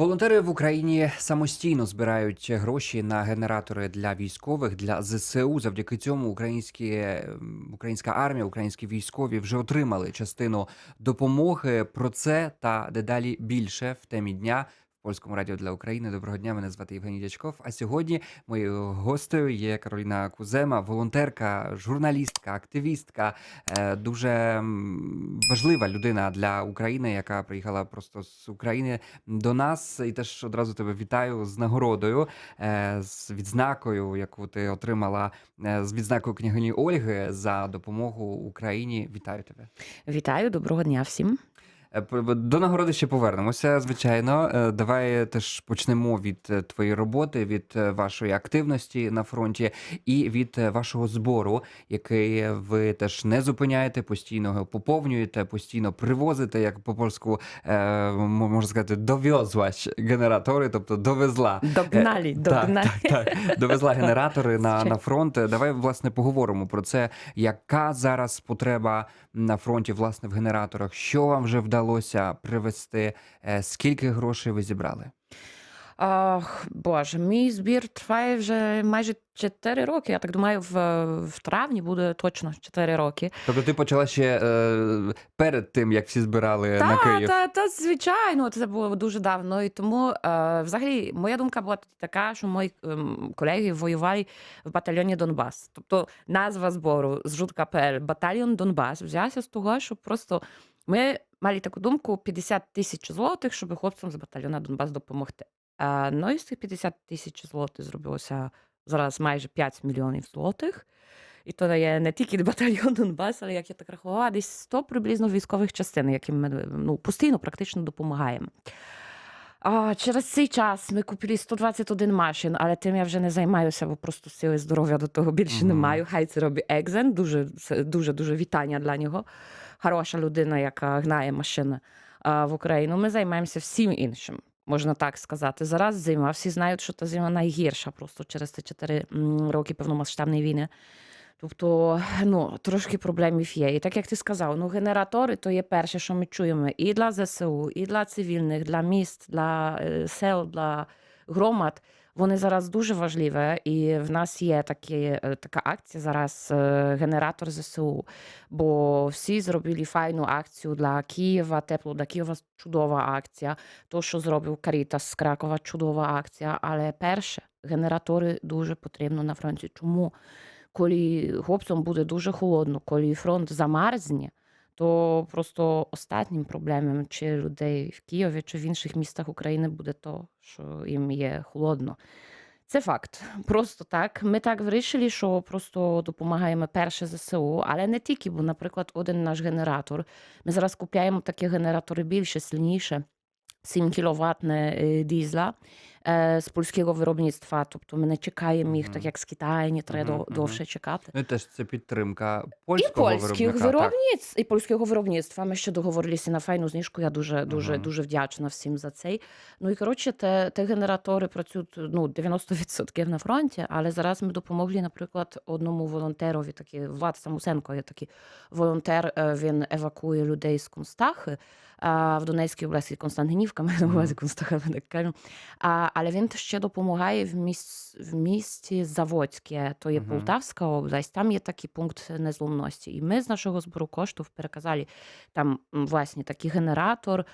Волонтери в Україні самостійно збирають гроші на генератори для військових для ЗСУ. Завдяки цьому українські українська армія, українські військові вже отримали частину допомоги. Про це та дедалі більше в темі дня. Польському радіо для України. Доброго дня. Мене звати Євгеній Дячков. А сьогодні моєю гостею є Кароліна Кузема, волонтерка, журналістка, активістка, е, дуже важлива людина для України, яка приїхала просто з України до нас. І теж одразу тебе вітаю з нагородою, е, з відзнакою, яку ти отримала е, з відзнакою княгині Ольги за допомогу Україні. Вітаю тебе. Вітаю, доброго дня всім. Е, До нагороди ще повернемося, звичайно. Е, Давай теж почнемо від е, твоєї роботи, від вашої активності на фронті і від вашого збору, який ви теж не зупиняєте, постійно його поповнюєте, постійно привозите, як по польську можна сказати, дов'язувач генератори, тобто довезла. Догнали, догнали. Так, так, так. Довезла генератори на, на фронт. Давай власне поговоримо про це. Яка зараз потреба на фронті власне в генераторах? Що вам вже вдалося привезти? Е, Скільки грошей ви зібрали? Ах, Боже, мій збір триває вже майже 4 роки. Я так думаю, в, в травні буде точно 4 роки. Тобто ти почала ще е, перед тим, як всі збирали на Та, Київ? та, та, звичайно, це було дуже давно. І тому, е, взагалі, моя думка була така, що мої ем, колеги воювали в батальйоні Донбас. Тобто назва збору з жутка.пл батальйон Донбас взявся з того, що просто ми мали таку думку 50 тисяч злотих, щоб хлопцям з батальйона Донбас допомогти. Е, ну і з цих 50 тисяч злотих зробилося зараз майже 5 мільйонів злотих. І то дає не тільки батальйон Донбас, але як я так рахувала, десь 100 приблизно військових частин, яким ми ну, постійно практично допомагаємо. А, через цей час ми купили 121 машин, але тим я вже не займаюся, бо просто сили здоров'я до того більше не маю. Хай це робить Екзен. Дуже дуже дуже вітання для нього. Хороша людина, яка гнає машини в Україну. Ми займаємося всім іншим. Можна так сказати. Зараз зима. Всі знають, що та зима найгірша просто через ці 4 роки повномасштабної війни. Тобто, ну, трошки проблемів є. І так як ти сказав, ну генератори то є перше, що ми чуємо і для ЗСУ, і для цивільних, для міст, для е, сел, для громад. Вони зараз дуже важливі, і в нас є такі, е, така акція зараз е, генератор ЗСУ. Бо всі зробили файну акцію для Києва, тепло для Києва чудова акція. То, що зробив Карітас з Кракова, чудова акція. Але перше, генератори дуже потрібно на фронті. Чому? коли хлопцям буде дуже холодно, коли фронт замерзне, то просто останнім проблемом чи людей в Києві, чи в інших містах України буде то, що їм є холодно. Це факт. Просто так. Ми так вирішили, що просто допомагаємо перше ЗСУ, але не тільки, бо, наприклад, один наш генератор. Ми зараз купляємо такі генератори більше, сильніше. 7 кВт дізла е, з польського виробництва. Тобто ми не чекаємо їх, так як з Китаю, не треба Мгм, мгм. довше чекати. Ну теж це підтримка І польського польських виробника. так. виробництв, і польського виробництва. Ми ще договорилися на файну знижку. Я дуже, дуже, Мгм. дуже вдячна всім за цей. Ну і коротше, те, те генератори працюють ну 90% на фронті. Але зараз ми допомогли, наприклад, одному волонтерові, такий Влад Самусенко, є такий волонтер. е, Він евакує людей з Констахи. а, В Донецькій області Константинівка, ми на Мгм. увазі Констаха, ми так кажемо. А, але він ще допомагає в, міс... в місті Заводське, то є Мгм. Полтавська область. Там є такий пункт незламності. І ми з нашого збору коштів переказали там власне такий генератор.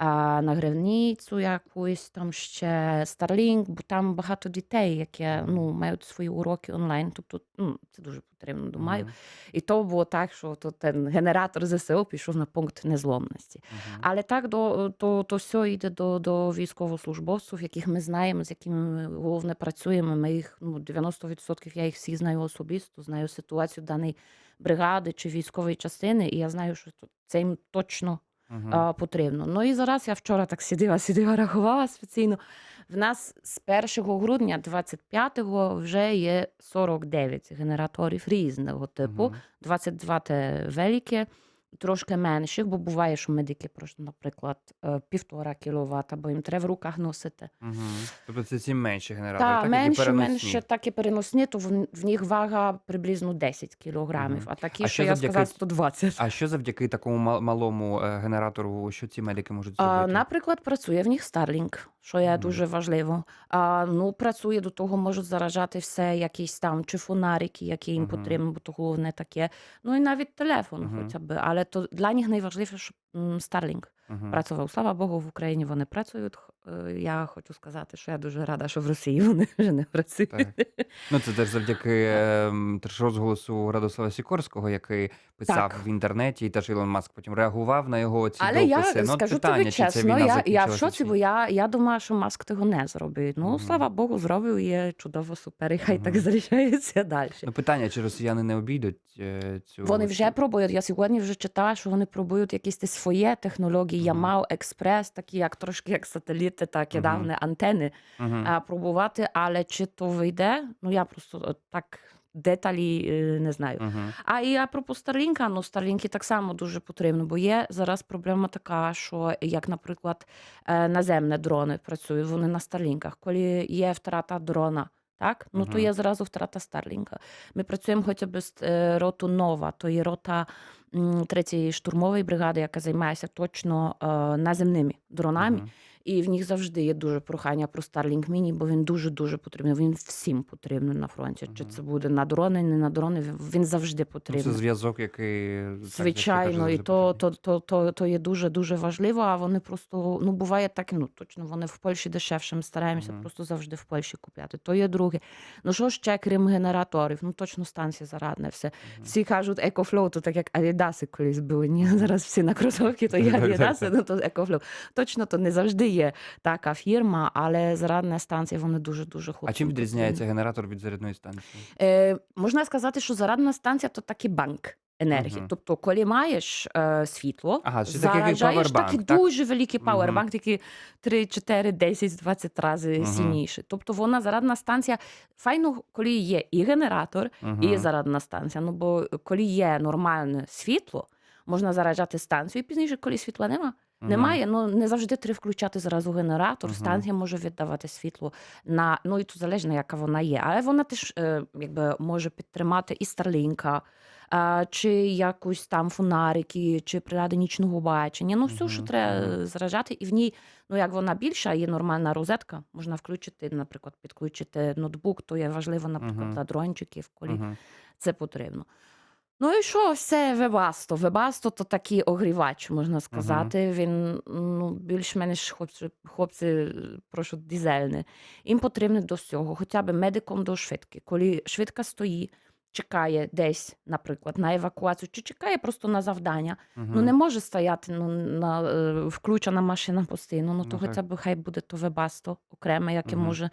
На гривницю якусь там ще Starlink, бо там багато дітей, які ну, мають свої уроки онлайн. Тобто ну, це дуже потрібно, думаю. Мгм, І то було так, що то ten генератор ЗСУ пішов на пункт незламності. мгм. Але так до то, то все йде до, до військовослужбовців, яких ми знаємо, з якими ми головне працюємо. Ми їх ну 90% я їх всі знаю особисто, знаю ситуацію даної бригади чи військової частини, і я знаю, що це їм точно Мгм. а, потрібно. Ну і зараз я вчора так сиділа, сиділа, рахувала спеційно. В нас з 1 грудня 25-го вже є 49 генераторів різного типу. Мгм. 22 те велике, трошки менших, бо буває, що медики просто, наприклад, е, півтора кіловат, бо їм треба в руках носити. Мгм. Тобто це ці менші генератори, Та так, які менше, переносні. менше, так і переносні, то в, в них вага приблизно 10 кілограмів, Мгм. а такі, А що що я завдяки- сказала, 120. А що завдяки такому мал- малому е, генератору, що ці медики можуть А, зробити? наприклад, працює в них Starlink, що є дуже важливо. А, ну, працює до того, можуть заражати все, якісь там чи фонарики, які їм потрібно, бо то головне таке. Ну і навіть телефон, хоча б. Але то для них найважливіше, щоб Starlink працював. Слава Богу, в Україні вони працюють. Е, Я хочу сказати, що я дуже рада, що в Росії вони вже не працюють. Так. Ну, це теж завдяки ем, теж розголосу Радослава Сікорського, який писав Так. в інтернеті, і теж Ілон Маск потім реагував на його ці Але я ну, скажу питання, тобі чи чесно, війна я, я в шоці, бо я, я думаю, що Маск того не зробить. Ну, слава Богу, зробив і чудово, супер, і хай так залишається далі. Ну, питання, чи росіяни не обійдуть е, цю... Вони вже пробують. Я сьогодні вже читала, що вони пробують якісь ті свої технології. Мгм. Ямал, експрес, такі як трошки як сателіти, так і давні антени а, пробувати. Але чи то вийде? Ну я просто так деталі е, не знаю. Мгм. А і апропо Старлінка, ну Старлінки так само дуже потрібно, бо є зараз проблема така, що як, наприклад, е, наземні дрони працюють, вони на Старлінках. Коли є втрата дрона, так ну то є зразу втрата Старлінка. Ми працюємо хоча б з е, роту Нова, то є рота третьої штурмової бригади, яка займається точно наземними дронами. Мгм. І в них завжди є дуже прохання про Starlink Mini, бо він дуже дуже потрібний. Він всім потрібен на фронті. Чи це буде на дрони, не на дрони. Він завжди Ну, потрібен. це зв'язок, який Звичайно, і то, то, то, то, то є дуже дуже важливо. А вони просто ну буває так, ну точно вони в Польщі дешевше. Ми стараємося просто завжди в Польщі купляти. То є друге. Ну що ще крім генераторів? Ну точно станція зарадне все. Всі кажуть екофлоу, то так як Адідаси колись були. Ні, зараз всі на кросовки, то є Адідаси, ну то екофлоу. Точно то не завжди є така фірма, але зарадна станція вони дуже дуже А чим відрізняється генератор від зарядної станції? Е, можна сказати, що зарадна станція то такий банк енергії. Мгм. Тобто, коли маєш е, світло, Ага, це такий так? дуже великий пауербанк, такий 3, 4, 10, 20 разів Мгм. сильніший. Тобто вона зарадна станція. Файно, коли є і генератор, і Мгм. зарадна станція. Ну бо коли є нормальне світло, можна заражати станцію. І пізніше, коли світла нема, Немає. Ну не завжди треба включати зразу генератор. Мгм. Станція може віддавати світло на ну і тут залежно, яка вона є. Але вона теж е, якби може підтримати і Старлінка. А, чи якусь там фонарики, чи прилади нічного бачення. Ну, все, що треба е, заражати. І в ній, ну як вона більша, є нормальна розетка. Можна включити, наприклад, підключити ноутбук, то є важливо, наприклад, Мгм. для дрончиків, коли Мгм. це потрібно. Ну і що, все Вебасто. Вебасто то такий огрівач, можна сказати. Він ну, більш-менш хлопці, хлопці е, прошу дизельне. Їм потрібно до всього, хоча б медиком до швидки. Коли швидка стоїть, чекає десь, наприклад, на евакуацію, чи чекає просто на завдання. Ну Мгм. не може стояти ну, на, е, включена машина постійно. Ну то Ну, хоча б хай буде то Вебасто окреме, яке Мгм. може.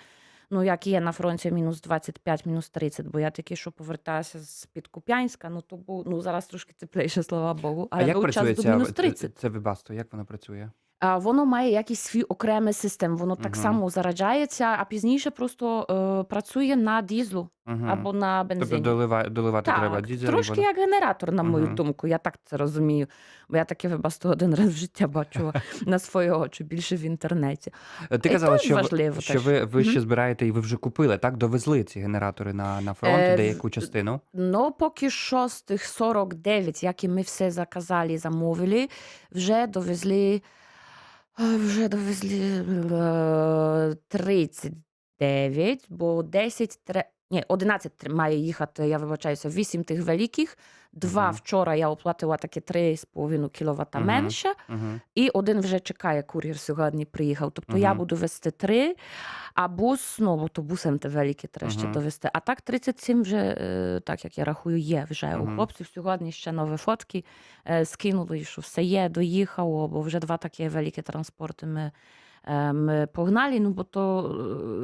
Ну, як є на фронті мінус 25, мінус 30, бо я такий, що повертаюся з-під Куп'янська, ну то бу, ну зараз трошки тепліше, слава Богу. А як працює час працює до ця мінус це, 30. це вибасто? Як воно працює? А воно має якийсь свій окремий систем, воно так Мгм. само зараджається, а пізніше просто е, працює на дізлу Мгм. або на Тобто бензині. долива, доливати треба Так, дізель. і трошки воно- як генератор, на мою Мгм. думку. Я так це розумію. Бо я таке вибасту один раз в життя бачила на свої очі, більше в інтернеті. Е, Ти І казала, то що, ви- важливо що теж. ви, ви Мгм. ще збираєте і ви вже купили, так? Довезли ці генератори на, на фронт, Е, деяку частину. Ну, поки що з тих 49, які ми все заказали, замовили, вже довезли, вже довезли е, 39, бо 10, тре- ні, 11 має їхати, я вибачаюся, 8 тих великих, два Мгм. вчора я оплатила такі 3,5 кВт Мгм. менше, Угу. і один вже чекає, кур'єр сьогодні приїхав. Тобто я буду вести три, а бус, ну, автобусом те великі треба ще Мгм. довести. А так 37 вже, е, так як я рахую, є вже у хлопців. Сьогодні ще нові фотки е, скинули, що все є, доїхало, бо вже два такі великі транспорти ми, е, ми погнали. Ну, бо то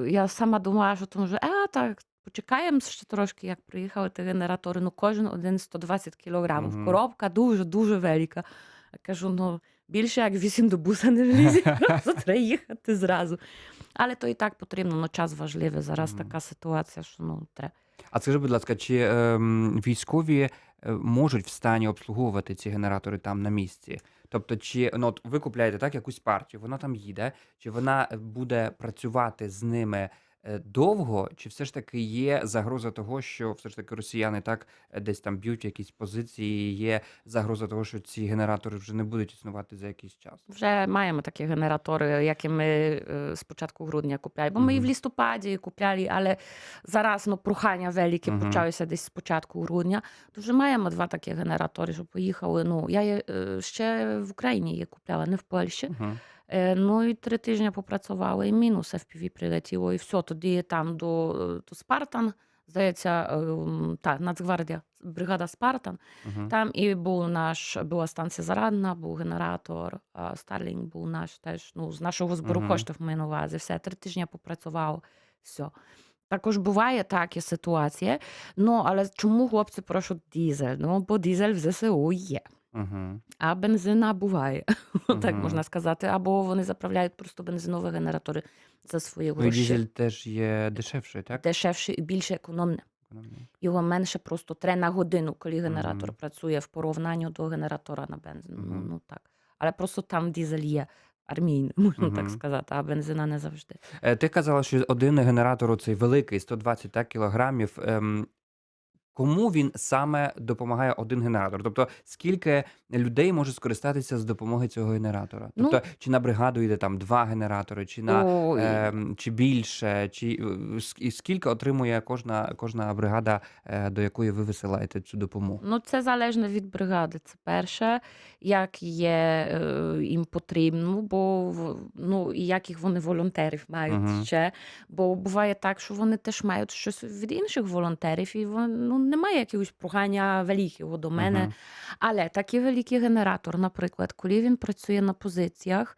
е, я сама думала, що то може, а так. Почекаємо ще трошки, як приїхали ті генератори. Ну, кожен один 120 кілограмів. Мгм. Коробка дуже дуже велика. Кажу, ну більше як вісім до буса не влізе, просто треба їхати зразу. Але то і так потрібно, ну час важливий. Зараз Мгм. така ситуація, що ну треба. А скажи, будь ласка, чи ем, військові е, можуть в стані обслуговувати ці генератори там на місці? Тобто, чи ну, от ви купляєте так якусь партію, вона там їде, чи вона е, буде працювати з ними е, довго, чи все ж таки є загроза того, що все ж таки росіяни так е, десь там б'ють якісь позиції, є загроза того, що ці генератори вже не будуть існувати за якийсь час? Вже маємо такі генератори, які ми е, з початку грудня купляли. Бо ми і в листопаді купляли, але зараз ну, прохання велике Мгм. почалося десь з початку грудня. То вже маємо два такі генератори, що поїхали. Ну, я є, е, ще в Україні її купляла, не в Польщі. Мгм. Е, Ну і три тижні попрацювала, і мінус FPV прилетіло, і все. Тоді там до, е, до Спартан, здається, е, та, Нацгвардія, бригада Спартан. Мгм. Там і був наш, була станція Зарадна, був генератор, Старлінг був наш теж, ну, з нашого збору Мгм. коштів маю на увазі. Все, три тижні попрацював, все. Також буває такі ситуації. Ну, але чому хлопці прошу дізель? Ну, бо дізель в ЗСУ є. Мгм. А бензина буває, так Мгм. можна сказати. Або вони заправляють просто бензинові генератори за свої Ну і гроші. дізель теж є дешевший, так? Дешевше і більш економне. Економний. Його менше просто треба на годину, коли генератор Мгм. працює в порівнянні до генератора на бензин. Ну, Мгм. ну так. Але просто там дізель є армійний, можна так Мгм. сказати, а бензина не завжди. Е, Ти казала, що один генератор, оцей великий, 120 так, кілограмів. Ем, кому він саме допомагає один генератор? Тобто, скільки людей може скористатися з допомоги цього генератора? Ну, Тобто, чи на бригаду йде там два генератори, чи на ем, чи більше, чи е, і скільки отримує кожна, кожна бригада, е, до якої ви висилаєте цю допомогу? Ну, це залежно від бригади. Це перше, як є е, їм потрібно, бо ну, і яких вони волонтерів мають Мгм. ще. Бо буває так, що вони теж мають щось від інших волонтерів, і вон, ну, немає якогось прохання великого до мене. Мгм. Але такий великий генератор, наприклад, коли він працює на позиціях,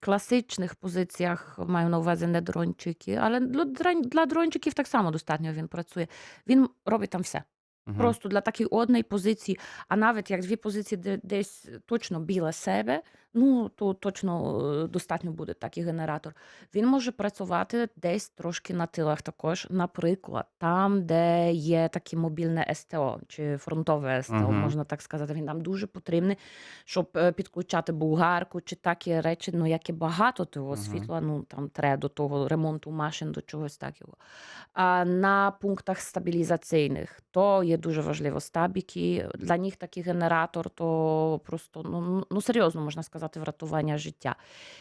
класичних позиціях, маю на увазі не дрончики, але для, дрон- для дрончиків так само достатньо він працює. Він робить там все. Мгм. Просто для такої одної позиції, а навіть як дві позиції де- десь точно біля себе, ну то точно е, достатньо буде такий генератор. Він може працювати десь трошки на тилах також. Наприклад, там, де є таке мобільне СТО чи фронтове СТО, Мгм. можна так сказати. Він там дуже потрібний, щоб е, підключати булгарку чи такі речі, ну як і багато того Мгм. світла, ну там треба до того ремонту машин, до чогось такого. А на пунктах стабілізаційних то є дуже важливо стабіки. Для них такий генератор, то просто ну, ну серйозно можна сказати, врятування життя.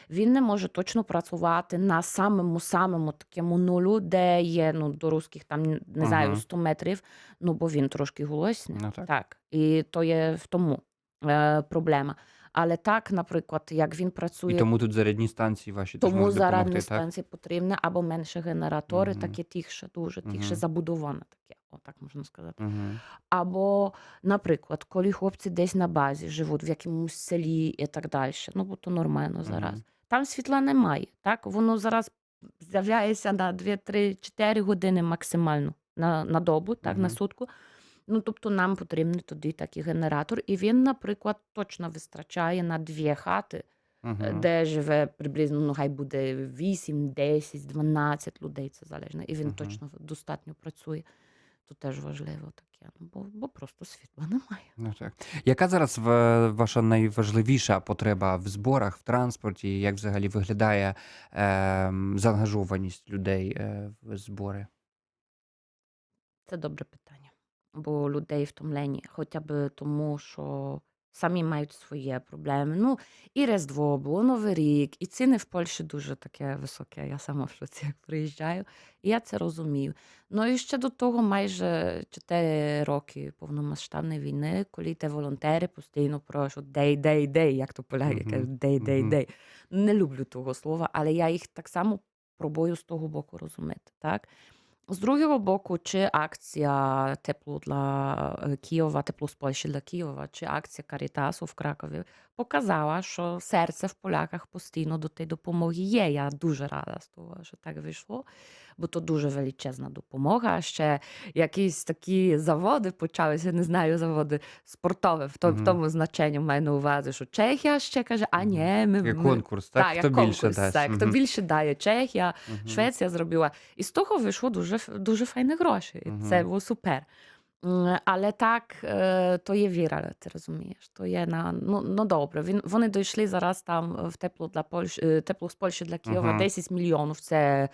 Він не може точно працювати на самому самому такому нулю, де є ну, до русських там не знаю 100 метрів. Ну бо він трошки голосний. Ну так. Так, і то є в тому е, проблема. Але так, наприклад, як він І працює тому тут зарядні станції ваші теж тому можуть зарадні допомогти, так? станції потрібні або менше генератори, Мгм. таке тихше, дуже тихше Мгм. забудоване таке, отак можна сказати. Мгм. Або, наприклад, коли хлопці десь на базі живуть, в якомусь селі і так далі. Ну, бо то нормально зараз. Мгм. Там світла немає. Так, воно зараз з'являється на 2, 3, 4 години максимально на, на добу, так, на Мгм. сутку. Ну, тобто нам потрібен тоді такий генератор. І він, наприклад, точно вистачає на дві хати, е, Мгм. де живе приблизно, ну, хай буде 8, 10, 12 людей, це залежно. І він Мгм. точно достатньо працює. То теж важливо таке, ну, бо, бо просто світла немає. Ну так. Яка зараз ваша найважливіша потреба в зборах, в транспорті? Як взагалі виглядає ем, заангажованість людей е, в збори? Це добре питання. Бо людей втомлені, хоча б тому, що самі мають свої проблеми. Ну, і Різдво було, Новий рік, і ціни в Польщі дуже таке високе. Я сама в шоці, як приїжджаю, і я це розумію. Ну і ще до того майже 4 роки повномасштабної війни, коли те волонтери постійно прошуть дей, дей, дей, як то поляки кажуть, дей, дей, дей. Не люблю того слова, але я їх так само пробую з того боку розуміти. Так? З другого боку, чи акція тепло для е, Києва, тепло з Польщі для Києва, чи акція Карітасу в Кракові показала, що серце в поляках постійно до тієї допомоги є. Я дуже рада з того, що так вийшло, бо то дуже величезна допомога. Ще якісь такі заводи почалися, не знаю, заводи спортові, в тому, в тому значенні маю на увазі, що Чехія ще каже, а ні, ми, Як ми... конкурс, так? Так, Хто як більше конкурс, дасть? так, хто більше дає Чехія, Мгм. Швеція зробила. І з того вийшло дуже, дуже файні гроші. І це було супер. Так, е, то є віра, ти розумієш. То є на ну, ну добре. Він вони дійшли зараз там в тепло для Польщі, е, тепло з Польщі для Києва Мгм. 10 мільйонів. Це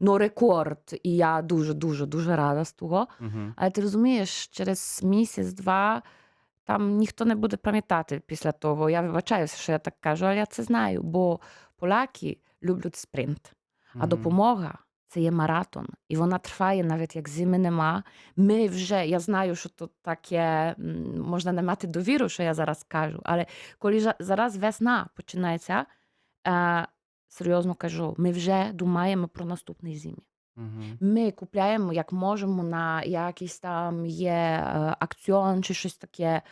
ну рекорд. І я дуже, дуже, дуже рада з того. Але ти розумієш, через місяць-два там ніхто не буде пам'ятати після того. Я вибачаюся, що я так кажу, але я це знаю, бо поляки люблять спринт, а допомога це є маратон, і вона триває навіть як зими нема. Ми вже, я знаю, що тут таке можна не мати довіру, що я зараз кажу, але коли зараз весна починається, е, серйозно кажу, ми вже думаємо про наступний зимі. Ми купляємо, як можемо, на якийсь там є е, акціон чи щось таке,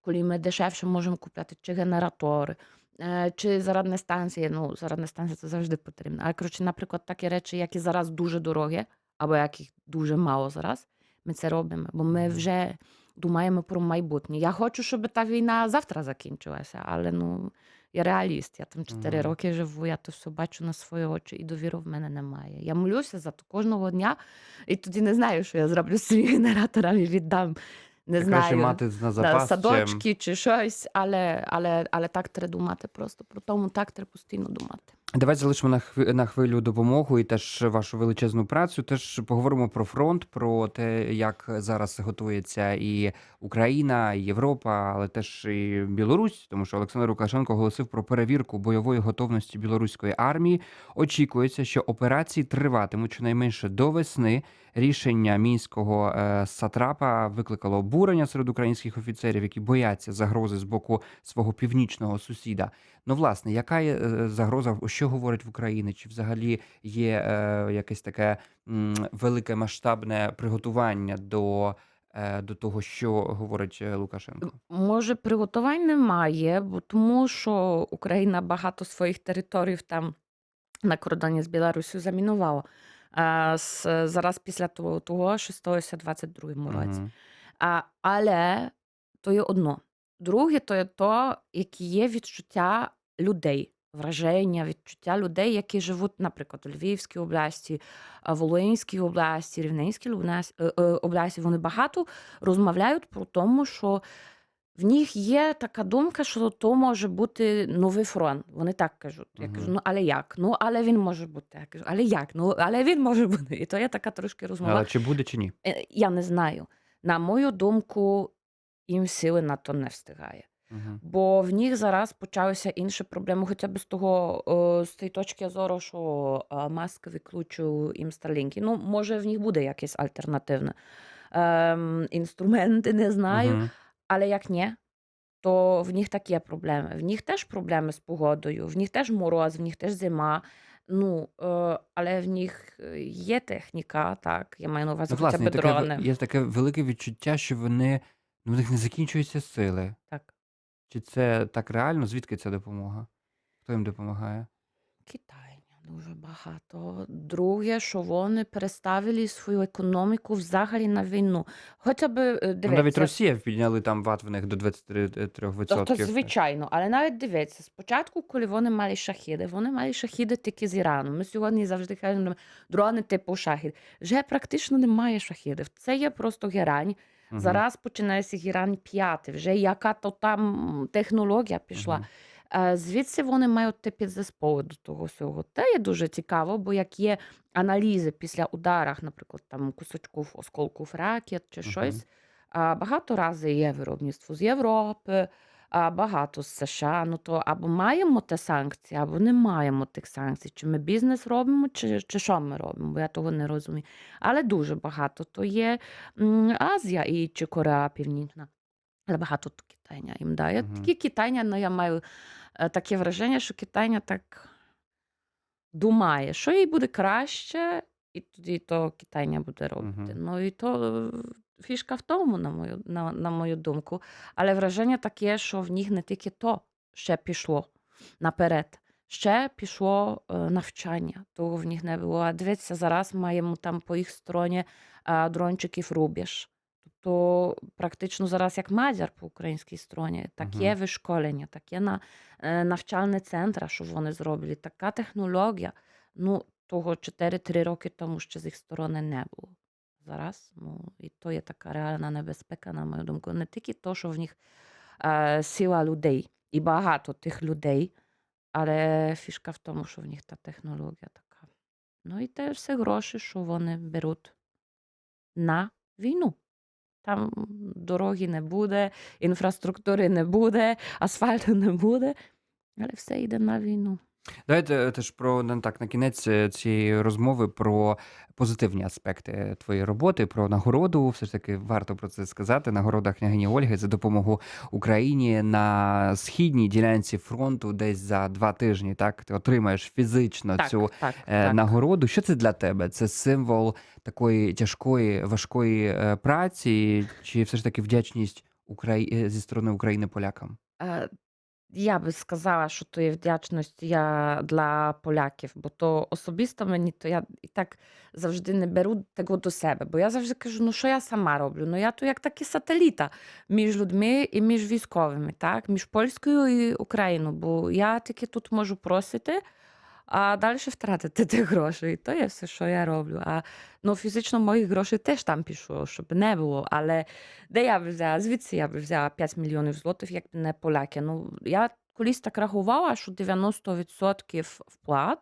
коли ми дешевше можемо купляти чи генератори, е, чи зарядні станції. Ну, зарядні станції це завжди потрібно. Але коротше, наприклад, такі речі, які зараз дуже дорогі, або яких дуже мало зараз, ми це робимо, бо ми вже думаємо про майбутнє. Я хочу, щоб та війна завтра закінчилася, але ну. Я реаліст, я там 4 Мгм. роки живу, я то все бачу на свої очі, і довіри в мене немає. Я молюся за то кожного дня, і тоді не знаю, що я зроблю з цими генераторами, віддам. Не краще знаю, мати на на запас, чим... садочки чи щось, але, але, але так треба думати просто. Про тому так треба постійно думати. Давай залишимо на хви- на хвилю допомогу і теж вашу величезну працю. Теж поговоримо про фронт, про те, як зараз готується і Україна, і Європа, але теж і Білорусь, тому що Олександр Лукашенко оголосив про перевірку бойової готовності білоруської армії. Очікується, що операції триватимуть щонайменше до весни. Рішення мінського е, сатрапа викликало обурення серед українських офіцерів, які бояться загрози з боку свого північного сусіда. Ну, власне, яка є е, загроза, що говорить в Україні? Чи взагалі є е, якесь таке м, велике масштабне приготування до, е, до того, що говорить е, Лукашенко? Може, приготувань немає, бо тому що Україна багато своїх територій там на кордоні з Білорусію замінувала. А, з, зараз після того, того що сталося в 22-му році. Мгм. А, але то є одно. Друге, то є то, які є відчуття людей, враження, відчуття людей, які живуть, наприклад, у Львівській області, а, Волинській області, Рівненській області, е, е, області. Вони багато розмовляють про тому, що в них є така думка, що то може бути новий фронт. Вони так кажуть. Я кажу, Мгм. ну але як? Ну, але він може бути. Я кажу, але як? Ну, але він може бути. І то є така трошки розмова. Але чи буде, чи ні? Е, Я не знаю. На мою думку, їм сили на то не встигає. Мгм. Бо в них зараз почалися інші проблеми, хоча б з того, о, з тієї точки зору, що а, Маск виключив їм Starlink. Ну, може, в них буде якийсь альтернативний ем, інструменти, не знаю. Мгм. Але як ні, то в них такі проблеми. В них теж проблеми з погодою, в них теж мороз, в них теж зима. Ну, е, але в них е, є техніка, так, я маю на увазі Ну, хоча є б таке, дрони. є таке велике відчуття, що вони ну, в них не закінчуються сили. Так. Чи це так реально? Звідки ця допомога? Хто їм допомагає? Китайня дуже багато. Друге, що вони переставили свою економіку взагалі на війну. Хоча б е, Ну, навіть дивіться, Росія підняли там ват в них до 23%. Тобто, звичайно, але навіть дивіться, спочатку, коли вони мали шахіди, вони мали шахіди тільки з Ірану. Ми сьогодні завжди кажемо дрони типу шахід. Вже практично немає шахідів. Це є просто герань. Мгм. Зараз починається герань 5. Вже яка то там технологія пішла. Е, Звідси вони мають те підзасполи до того всього. Та є дуже цікаво, бо як є аналізи після ударах, наприклад, там кусочків осколків ракет чи щось, багато разів є виробництво з Європи, а багато з США. Ну то або маємо ті санкції, або не маємо тих санкцій. Чи ми бізнес робимо, чи, чи що ми робимо? Бо я того не розумію. Але дуже багато то є Азія і чи Корея Північна. Але багато то Китайня їм дає. Мгм. Тільки Китайня, ну я маю е, таке враження, що Китайня так думає, що їй буде краще, і тоді то Китайня буде робити. Мгм. Ну і то фішка в тому, на мою, на, на мою думку. Але враження таке, що в них не тільки то ще пішло наперед. Ще пішло е, навчання, того в них не було. А дивіться, зараз маємо там по їх стороні е, дрончиків рубіж. Тобто, практично зараз як мадяр по українській стороні, таке Мгм. вишколення, таке на, е, навчальне центр, що вони зроблять, така технологія. Ну, того 4-3 роки тому ще з їх сторони не було. Зараз. Ну, і то є така реальна небезпека, на мою думку. Не тільки то, що в них е, сила людей і багато тих людей, але фішка в тому, що в них та технологія така. Ну і те все гроші, що вони беруть на війну. Там дороги не буде, інфраструктури не буде, асфальту не буде, але все йде на війну. Давайте теж про ну, так на кінець е, цієї розмови про позитивні аспекти твоєї роботи, про нагороду. Все ж таки варто про це сказати. Нагорода княгині Ольги за допомогу Україні на східній ділянці фронту, десь за два тижні. Так ти отримаєш фізично Так, цю так, е, так. нагороду. Що це для тебе? Це символ такої тяжкої, важкої е, праці, чи все ж таки вдячність Украї... е, зі сторони України полякам? Е, Я би сказала, що то є вдячність я для поляків, бо то особисто мені, то я і так завжди не беру того до себе. Бо я завжди кажу, ну що я сама роблю? Ну я то як такі сателіта між людьми і між військовими, так? між Польською і Україною. Бо я тільки тут можу просити, а далі втратити гроші. І то є все, що я роблю. А ну, фізично моїх грошей теж там пішло, щоб не було. Але де я б взяла? Звідси я б взяла 5 мільйонів злотих, як не поляки. Ну, я колись так рахувала, що 90% вплат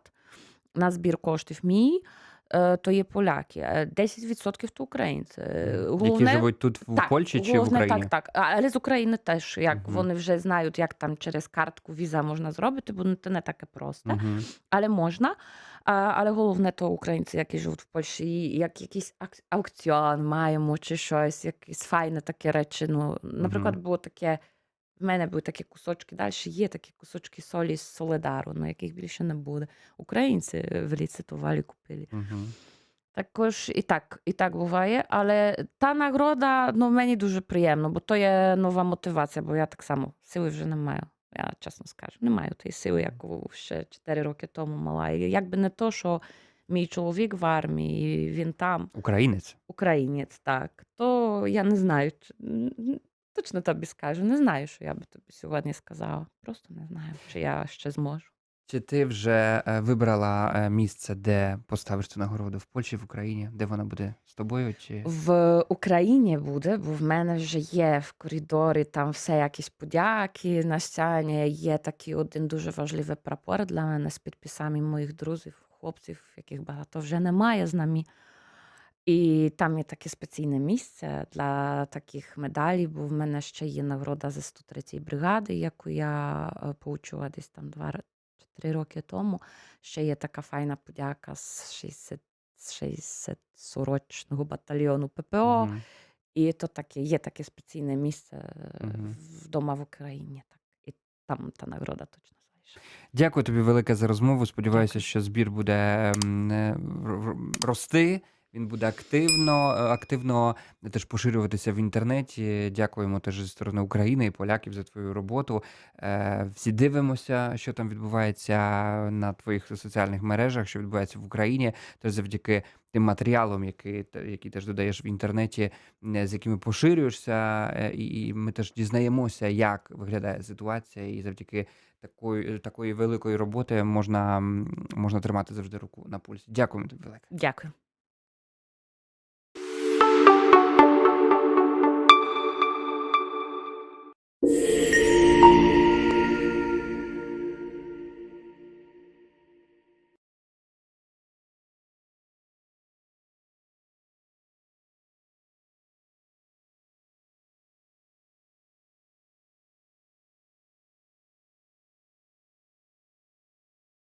на збір коштів мій, то є поляки, 10% то українці. Е, Які живуть тут в так, Польщі чи в Україні? Так, так. Але з України теж, як Мгм. вони вже знають, як там через картку віза можна зробити, бо ну, це не таке просто Мгм. але можна. Але головне то українці, які живуть в Польщі, як якийсь ак- аукціон маємо чи щось, якісь файне таке речі. Ну, наприклад, Мгм. було таке. В мене були такі кусочки, далі є такі кусочки солі з Соледару, ну, яких більше не буде. Українці е, в ліцитували, купили. Мгм. Також і так, і так буває. Але та нагорода ну, мені дуже приємно, бо то є нова мотивація, бо я так само сили вже не маю. Я чесно скажу, не маю тієї сили, яку ще 4 роки тому мала. І якби не то, що мій чоловік в армії, він там, Українець. українець, так, то я не знаю. Точно тобі скажу. Не знаю, що я би тобі сьогодні сказала. Просто не знаю, чи я ще зможу. Чи ти вже е, вибрала е, місце, де поставиш цю нагороду в Польщі, в Україні, де вона буде з тобою? Чи В Україні буде, бо в мене вже є в коридорі там все якісь подяки на стіні. Є такий один дуже важливий прапор для мене з підписами моїх друзів, хлопців, яких багато вже немає з нами. І там є таке спеційне місце для таких медалей, бо в мене ще є нагорода за 103-ї бригади, яку я е, получила десь там два чи три роки тому. Ще є така файна подяка з 60 з 60-рочного батальйону ППО. Мгм. І то таке, є таке спеційне місце е, вдома в Україні. Так. І там та нагорода точно. Дякую тобі велике за розмову. Сподіваюся, що збір буде е, рости. Він буде активно, е, активно теж поширюватися в інтернеті. Дякуємо теж зі сторони України і поляків за твою роботу. Е, Всі дивимося, що там відбувається на твоїх соціальних мережах, що відбувається в Україні. Теж завдяки тим матеріалам, які, які теж додаєш в інтернеті, е, з якими поширюєшся, і, ми теж дізнаємося, як виглядає ситуація, і завдяки такої, такої великої роботи можна, можна тримати завжди руку на пульсі. Дякуємо тобі велике. Дякую.